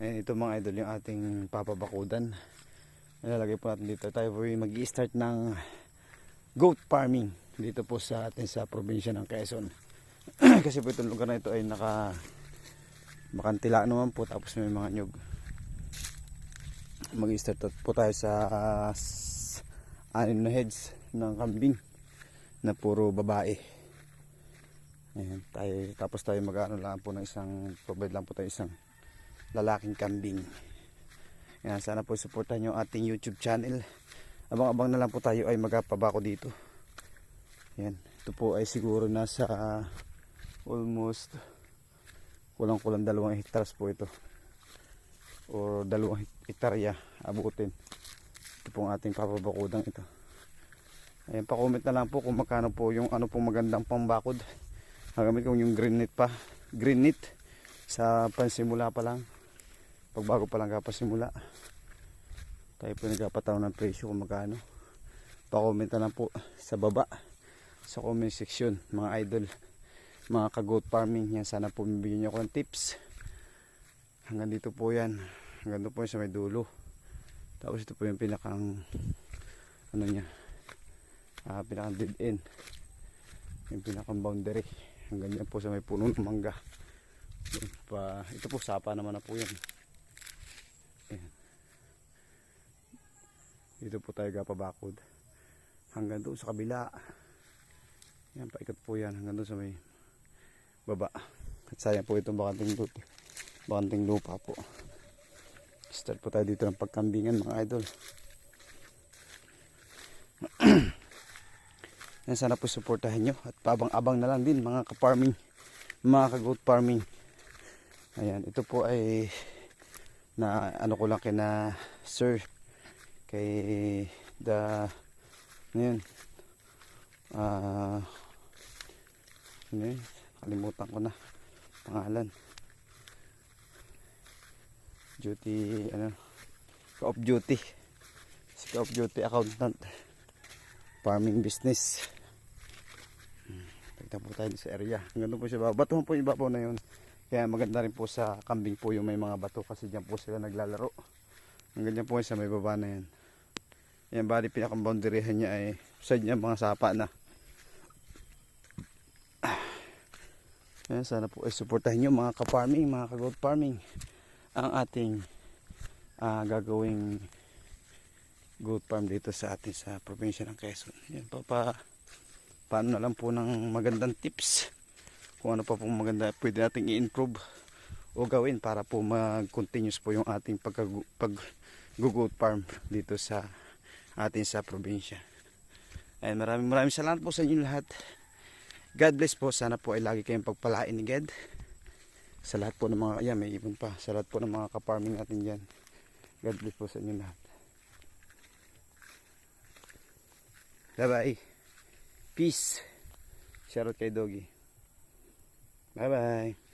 Ayan, ito mga idol yung ating papabakudan. Nilalagay po natin dito. Tayo po mag start ng goat farming dito po sa atin sa probinsya ng Quezon. Kasi po itong lugar na ito ay naka makantila naman po tapos may mga nyug. mag start po tayo sa uh, anim na heads ng kambing na puro babae. Ayan, tayo, tapos tayo mag-ano lang po ng isang, provide lang po tayo isang lalaking kambing. Yan, sana po supportan yung ating YouTube channel. Abang-abang na lang po tayo ay magpabako dito. Yan, ito po ay siguro nasa almost kulang-kulang dalawang hectares po ito. O dalawang hektarya abutin. Ito pong ating papabakudang ito. Ayan, pa-comment na lang po kung magkano po yung ano pong magandang pambakod. Nagamit ko yung green net pa. Green net sa pansimula pa lang. Pag bago pa lang kapasimula. Tayo po nagkapataw ng presyo kung magkano. Pa-comment na lang po sa baba. Sa comment section mga idol. Mga ka-goat farming. Yan sana po bibigyan nyo ako ng tips. Hanggang dito po yan. Hanggang doon po sa may dulo. Tapos ito po yung pinakang ano niya ah, pinakang dead end yung pinakang boundary hanggang yan po sa may puno ng mangga pa, ito po sapa naman na po yan dito po tayo gapabakod. Hanggang doon sa kabila. Yan paikot po yan. Hanggang doon sa may baba. At sayang po itong bakanting lupa bakanting lupa po. Start po tayo dito ng pagkambingan mga idol. Yan sana po suportahan nyo. At pabang-abang na lang din mga ka-farming, mga ka-goat farming. Ayan, ito po ay na ano ko lang kina sir kay the ano yun ah ano yun kalimutan ko na pangalan duty ano ka-off duty si ka-off duty accountant farming business Tagta po tayo sa area. Ganda po siya. ba- Batuhan po yung ibabaw na yun. Kaya maganda rin po sa kambing po yung may mga bato kasi dyan po sila naglalaro. Ang ganyan po sa may baba na yan. Yan bali pinakang boundaryhan niya ay side niya mga sapa na. Yan, sana po ay supportahin nyo mga ka-farming, mga ka-goat farming ang ating ah, gagawing goat farm dito sa atin sa probinsya ng Quezon. Yan pa pa paano na lang po ng magandang tips kung ano pa pong maganda pwede nating i-improve o gawin para po mag-continuous po yung ating pag, pag goat farm dito sa atin sa probinsya. Ayan, maraming maraming salamat po sa inyo lahat. God bless po. Sana po ay lagi kayong pagpalain ni God. Sa lahat po ng mga, ayan may ibon pa. Sa lahat po ng mga ka-farming natin dyan. God bless po sa inyo lahat. Bye-bye. Peace. Shoutout kay Doggy. Bye-bye.